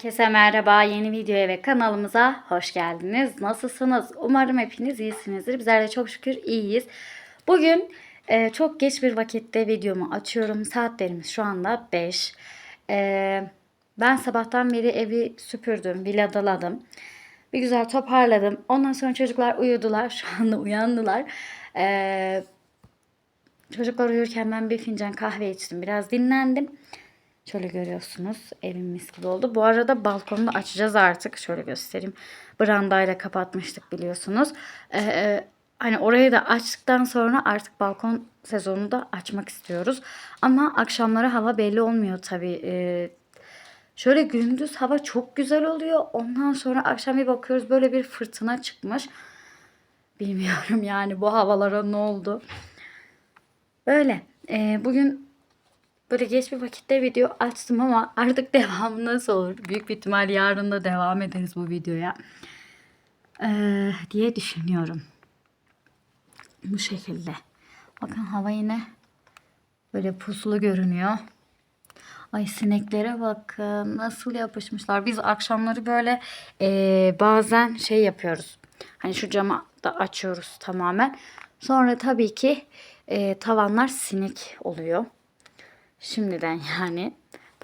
Herkese merhaba. Yeni videoya ve kanalımıza hoş geldiniz. Nasılsınız? Umarım hepiniz iyisinizdir. Bizler de çok şükür iyiyiz. Bugün e, çok geç bir vakitte videomu açıyorum. Saatlerimiz şu anda 5. E, ben sabahtan beri evi süpürdüm, villadaladım. Bir güzel toparladım. Ondan sonra çocuklar uyudular. Şu anda uyandılar. E, çocuklar uyurken ben bir fincan kahve içtim. Biraz dinlendim. Şöyle görüyorsunuz evim mis gibi oldu. Bu arada balkonu da açacağız artık. Şöyle göstereyim. Brandayla kapatmıştık biliyorsunuz. Ee, hani orayı da açtıktan sonra artık balkon sezonunu da açmak istiyoruz. Ama akşamları hava belli olmuyor tabii. Ee, şöyle gündüz hava çok güzel oluyor. Ondan sonra akşam bir bakıyoruz böyle bir fırtına çıkmış. Bilmiyorum yani bu havalara ne oldu. Böyle. Ee, bugün Böyle geç bir vakitte video açtım ama artık devamı nasıl olur? Büyük bir ihtimal yarın da devam ederiz bu videoya. Ee, diye düşünüyorum. Bu şekilde. Bakın hava yine böyle puslu görünüyor. Ay sineklere bakın nasıl yapışmışlar. Biz akşamları böyle e, bazen şey yapıyoruz. Hani şu camı da açıyoruz tamamen. Sonra tabii ki e, tavanlar sinek oluyor. Şimdiden yani.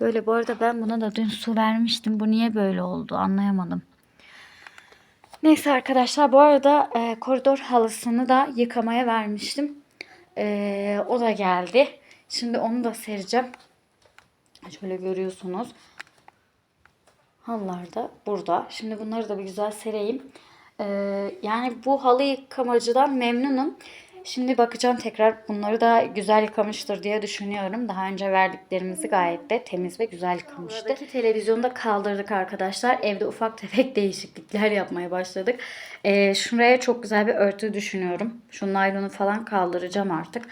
Böyle bu arada ben buna da dün su vermiştim. Bu niye böyle oldu anlayamadım. Neyse arkadaşlar bu arada e, koridor halısını da yıkamaya vermiştim. E, o da geldi. Şimdi onu da sereceğim. Şöyle görüyorsunuz. Halılar da burada. Şimdi bunları da bir güzel sereyim. E, yani bu halı yıkamacıdan memnunum. Şimdi bakacağım tekrar bunları da güzel yıkamıştır diye düşünüyorum. Daha önce verdiklerimizi gayet de temiz ve güzel yıkamıştı. Buradaki televizyonu da kaldırdık arkadaşlar. Evde ufak tefek değişiklikler yapmaya başladık. Ee, şuraya çok güzel bir örtü düşünüyorum. Şu naylonu falan kaldıracağım artık.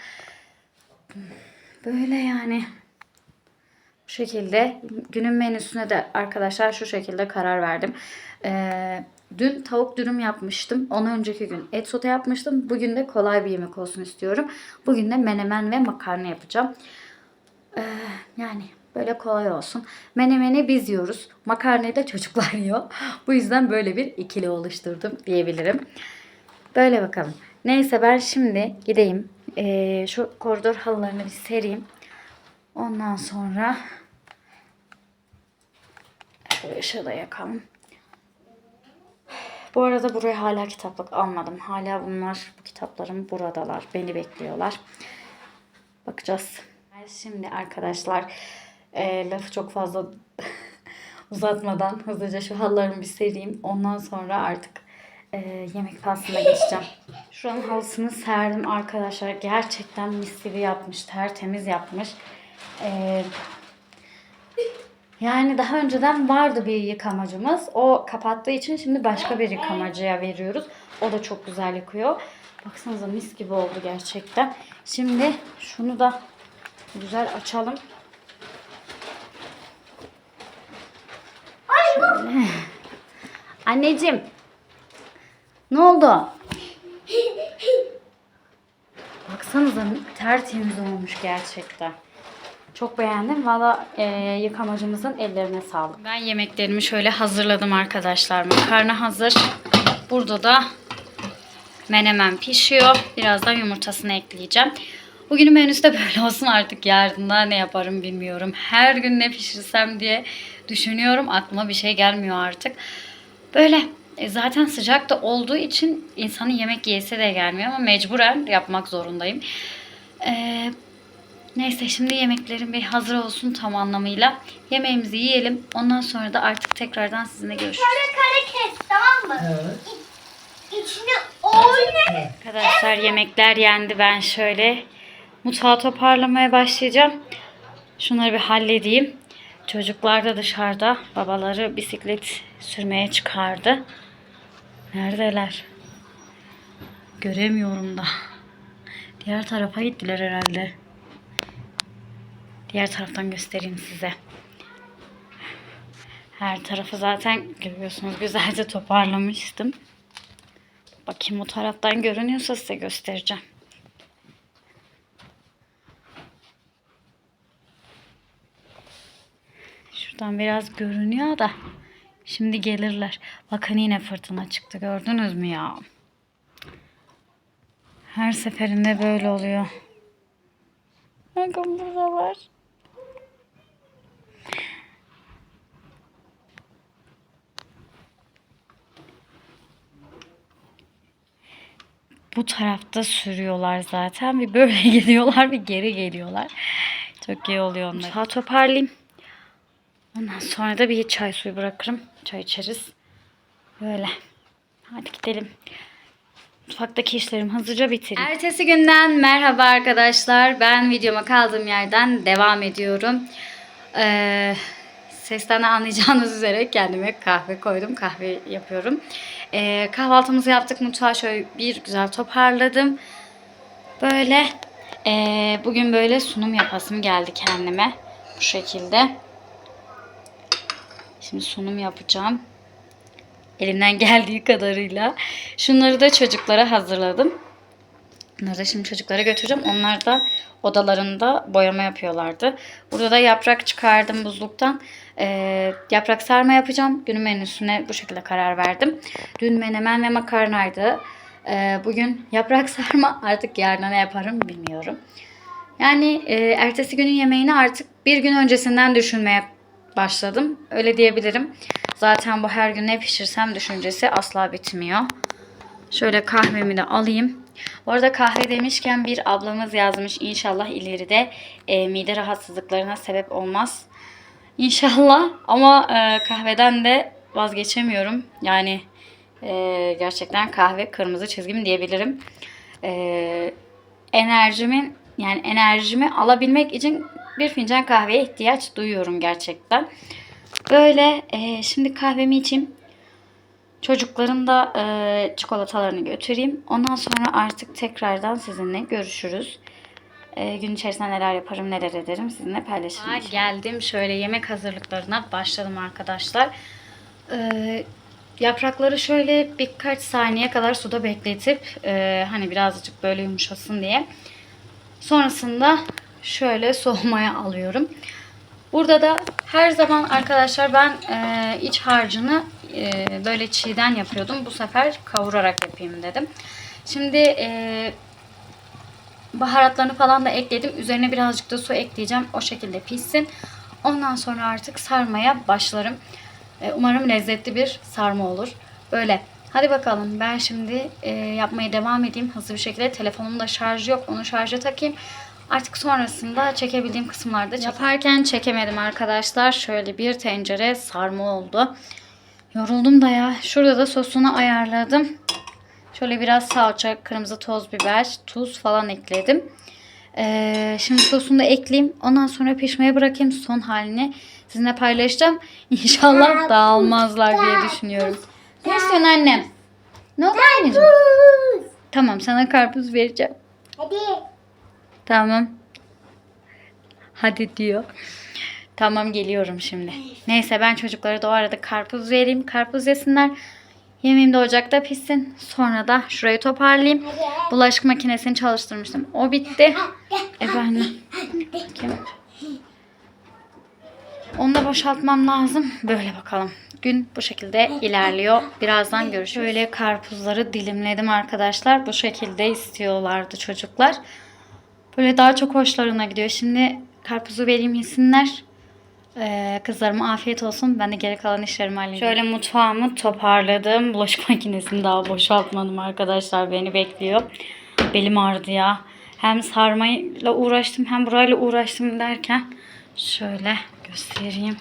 Böyle yani. Bu şekilde günün menüsüne de arkadaşlar şu şekilde karar verdim. Ee, Dün tavuk dürüm yapmıştım. Ondan önceki gün et sote yapmıştım. Bugün de kolay bir yemek olsun istiyorum. Bugün de menemen ve makarna yapacağım. Ee, yani böyle kolay olsun. Menemeni biz yiyoruz. Makarnayı da çocuklar yiyor. Bu yüzden böyle bir ikili oluşturdum diyebilirim. Böyle bakalım. Neyse ben şimdi gideyim. Ee, şu koridor halılarını bir sereyim. Ondan sonra şöyle ışığı da yakalım. Bu arada buraya hala kitaplık almadım. Hala bunlar bu kitaplarım buradalar. Beni bekliyorlar. Bakacağız. Şimdi arkadaşlar e, lafı çok fazla uzatmadan hızlıca şu halılarımı bir sereyim. Ondan sonra artık e, yemek faslına geçeceğim. Şuranın halısını serdim arkadaşlar. Gerçekten mis gibi yapmış. Tertemiz yapmış. Eee yani daha önceden vardı bir yıkamacımız. O kapattığı için şimdi başka bir yıkamacıya veriyoruz. O da çok güzel yıkıyor. Baksanıza mis gibi oldu gerçekten. Şimdi şunu da güzel açalım. Şöyle. Anneciğim. Ne oldu? Baksanıza tertemiz olmuş gerçekten. Çok beğendim. Valla e, yıkamacımızın ellerine sağlık. Ben yemeklerimi şöyle hazırladım arkadaşlar. Makarna hazır. Burada da menemen pişiyor. Birazdan yumurtasını ekleyeceğim. Bugünün menüsü de böyle olsun artık. Yarın ne yaparım bilmiyorum. Her gün ne pişirsem diye düşünüyorum. Aklıma bir şey gelmiyor artık. Böyle e, zaten sıcak da olduğu için insanın yemek yese de gelmiyor ama mecburen yapmak zorundayım. Ee, Neyse şimdi yemeklerim bir hazır olsun tam anlamıyla. Yemeğimizi yiyelim. Ondan sonra da artık tekrardan sizinle görüşürüz. Kare kare kes tamam mı? Evet. İçine oyna. Arkadaşlar yemekler yendi. Ben şöyle mutfağı toparlamaya başlayacağım. Şunları bir halledeyim. Çocuklar da dışarıda. Babaları bisiklet sürmeye çıkardı. Neredeler? Göremiyorum da. Diğer tarafa gittiler herhalde. Diğer taraftan göstereyim size. Her tarafı zaten görüyorsunuz güzelce toparlamıştım. Bakayım o taraftan görünüyorsa size göstereceğim. Şuradan biraz görünüyor da Şimdi gelirler. Bakın yine fırtına çıktı gördünüz mü ya? Her seferinde böyle oluyor. Bakın burada var. Bu tarafta sürüyorlar zaten. Bir böyle gidiyorlar bir geri geliyorlar. Çok iyi oluyor onlar. Mutfağı toparlayayım. Ondan sonra da bir çay suyu bırakırım. Çay içeriz. Böyle. Hadi gidelim. Mutfaktaki işlerimi hızlıca bitireyim. Ertesi günden merhaba arkadaşlar. Ben videoma kaldığım yerden devam ediyorum. Ee, sesten anlayacağınız üzere kendime kahve koydum. Kahve yapıyorum. Ee, kahvaltımızı yaptık. Mutfağı şöyle bir güzel toparladım. Böyle ee, bugün böyle sunum yapasım geldi kendime. Bu şekilde. Şimdi sunum yapacağım. Elimden geldiği kadarıyla. Şunları da çocuklara hazırladım. Bunları şimdi çocuklara götüreceğim. Onlar da odalarında boyama yapıyorlardı. Burada da yaprak çıkardım buzluktan. Ee, yaprak sarma yapacağım. Günün menüsüne bu şekilde karar verdim. Dün menemen ve makarnaydı. Ee, bugün yaprak sarma artık yarına ne yaparım bilmiyorum. Yani e, ertesi günün yemeğini artık bir gün öncesinden düşünmeye başladım. Öyle diyebilirim. Zaten bu her gün ne pişirsem düşüncesi asla bitmiyor. Şöyle kahvemi de alayım. Bu arada kahve demişken bir ablamız yazmış. İnşallah ileride e, mide rahatsızlıklarına sebep olmaz. İnşallah ama e, kahveden de vazgeçemiyorum. Yani e, gerçekten kahve kırmızı çizgim diyebilirim. E, enerjimin yani enerjimi alabilmek için bir fincan kahveye ihtiyaç duyuyorum gerçekten. Böyle e, şimdi kahvemi içeyim. Çocukların da e, çikolatalarını götüreyim. Ondan sonra artık tekrardan sizinle görüşürüz. E, gün içerisinde neler yaparım, neler ederim sizinle paylaşırım. inşallah. Geldim şöyle yemek hazırlıklarına başladım arkadaşlar. E, yaprakları şöyle birkaç saniye kadar suda bekletip e, hani birazcık böyle yumuşasın diye. Sonrasında şöyle soğumaya alıyorum. Burada da her zaman arkadaşlar ben e, iç harcını e, böyle çiğden yapıyordum. Bu sefer kavurarak yapayım dedim. Şimdi e, baharatlarını falan da ekledim. Üzerine birazcık da su ekleyeceğim. O şekilde pişsin. Ondan sonra artık sarmaya başlarım. E, umarım lezzetli bir sarma olur. Böyle. Hadi bakalım ben şimdi e, yapmaya devam edeyim hızlı bir şekilde. Telefonum da şarj yok. Onu şarja takayım. Artık sonrasında çekebildiğim kısımlarda çek- Yaparken çekemedim arkadaşlar. Şöyle bir tencere sarma oldu. Yoruldum da ya. Şurada da sosunu ayarladım. Şöyle biraz salça, kırmızı toz biber, tuz falan ekledim. Ee, şimdi sosunu da ekleyeyim. Ondan sonra pişmeye bırakayım. Son halini sizinle paylaşacağım. İnşallah dağılmazlar diye düşünüyorum. Ne istiyorsun annem? Ne oldu anneciğim? Tamam sana karpuz vereceğim. Hadi. Tamam. Hadi diyor. Tamam geliyorum şimdi. Neyse ben çocuklara da o arada karpuz vereyim. Karpuz yesinler. Yemeğim de ocakta pişsin. Sonra da şurayı toparlayayım. Bulaşık makinesini çalıştırmıştım. O bitti. Efendim. Bakayım. Onu da boşaltmam lazım. Böyle bakalım. Gün bu şekilde ilerliyor. Birazdan görüşürüz. Şöyle karpuzları dilimledim arkadaşlar. Bu şekilde istiyorlardı çocuklar. Böyle daha çok hoşlarına gidiyor. Şimdi karpuzu vereyim yesinler. Ee, kızlarıma afiyet olsun. Ben de geri kalan işlerimi halledeyim. Şöyle mutfağımı toparladım. Bulaşık makinesini daha boşaltmadım arkadaşlar. Beni bekliyor. Belim ağrıdı ya. Hem sarmayla uğraştım hem burayla uğraştım derken şöyle göstereyim.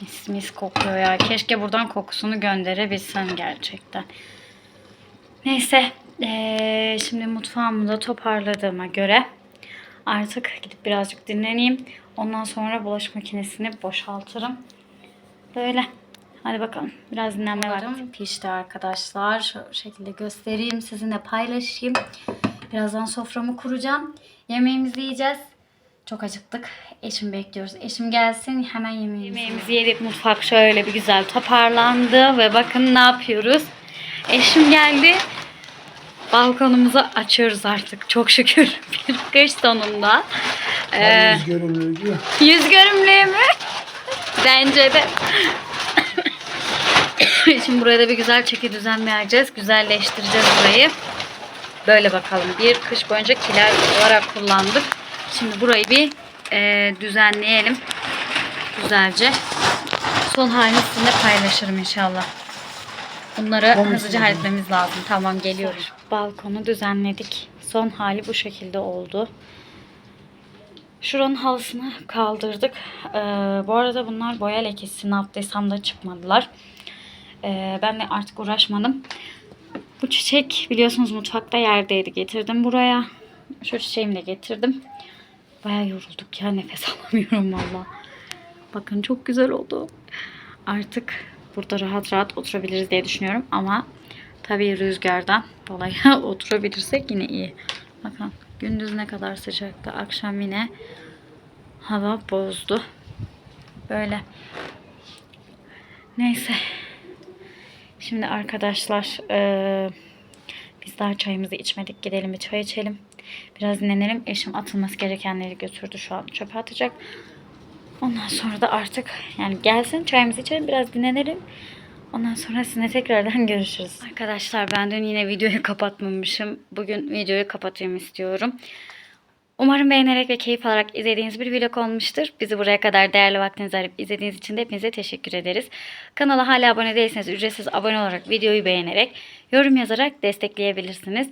Mis mis kokuyor ya. Keşke buradan kokusunu gönderebilsem gerçekten. Neyse. eee, şimdi mutfağımı da toparladığıma göre artık gidip birazcık dinleneyim. Ondan sonra bulaşık makinesini boşaltırım. Böyle. Hadi bakalım. Biraz dinlenme var. Pişti arkadaşlar. Şu şekilde göstereyim. Sizinle paylaşayım. Birazdan soframı kuracağım. Yemeğimizi yiyeceğiz. Çok acıktık. Eşim bekliyoruz. Eşim gelsin hemen yemeğimizi Yemeğimizi yedik. Mutfak şöyle bir güzel toparlandı. Ve bakın ne yapıyoruz. Eşim geldi. Balkonumuzu açıyoruz artık. Çok şükür bir kış sonunda. Ee, Yüz görümlüğü mü? Bence de. Şimdi buraya da bir güzel çeki düzen vereceğiz. Güzelleştireceğiz burayı. Böyle bakalım. Bir kış boyunca kiler olarak kullandık. Şimdi burayı bir e, düzenleyelim. Güzelce. Son halini sizinle paylaşırım inşallah. Bunları hızlıca halletmemiz lazım. Tamam geliyorum. Balkonu düzenledik. Son hali bu şekilde oldu. Şuranın halısını kaldırdık. Ee, bu arada bunlar boya lekesi. Ne da çıkmadılar. Ee, ben de artık uğraşmadım. Bu çiçek biliyorsunuz mutfakta yerdeydi. Getirdim buraya. Şu çiçeğimi de getirdim. Baya yorulduk ya. Nefes alamıyorum valla. Bakın çok güzel oldu. Artık burada rahat rahat oturabiliriz diye düşünüyorum. Ama tabii rüzgardan dolayı oturabilirsek yine iyi. Bakın gündüz ne kadar sıcaktı. Akşam yine hava bozdu. Böyle. Neyse. Şimdi arkadaşlar eee, biz daha çayımızı içmedik. Gidelim bir çay içelim. Biraz dinlenelim. Eşim atılması gerekenleri götürdü şu an. Çöpe atacak. Ondan sonra da artık yani gelsin çayımızı içelim biraz dinlenelim. Ondan sonra tekrardan görüşürüz. Arkadaşlar ben dün yine videoyu kapatmamışım. Bugün videoyu kapatayım istiyorum. Umarım beğenerek ve keyif alarak izlediğiniz bir vlog olmuştur. Bizi buraya kadar değerli vaktinizi ayırıp izlediğiniz için de hepinize teşekkür ederiz. Kanala hala abone değilseniz ücretsiz abone olarak videoyu beğenerek, yorum yazarak destekleyebilirsiniz.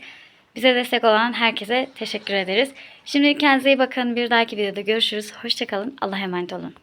Bize destek olan herkese teşekkür ederiz. Şimdi kendinize iyi bakın. Bir dahaki videoda görüşürüz. Hoşçakalın. Allah'a emanet olun.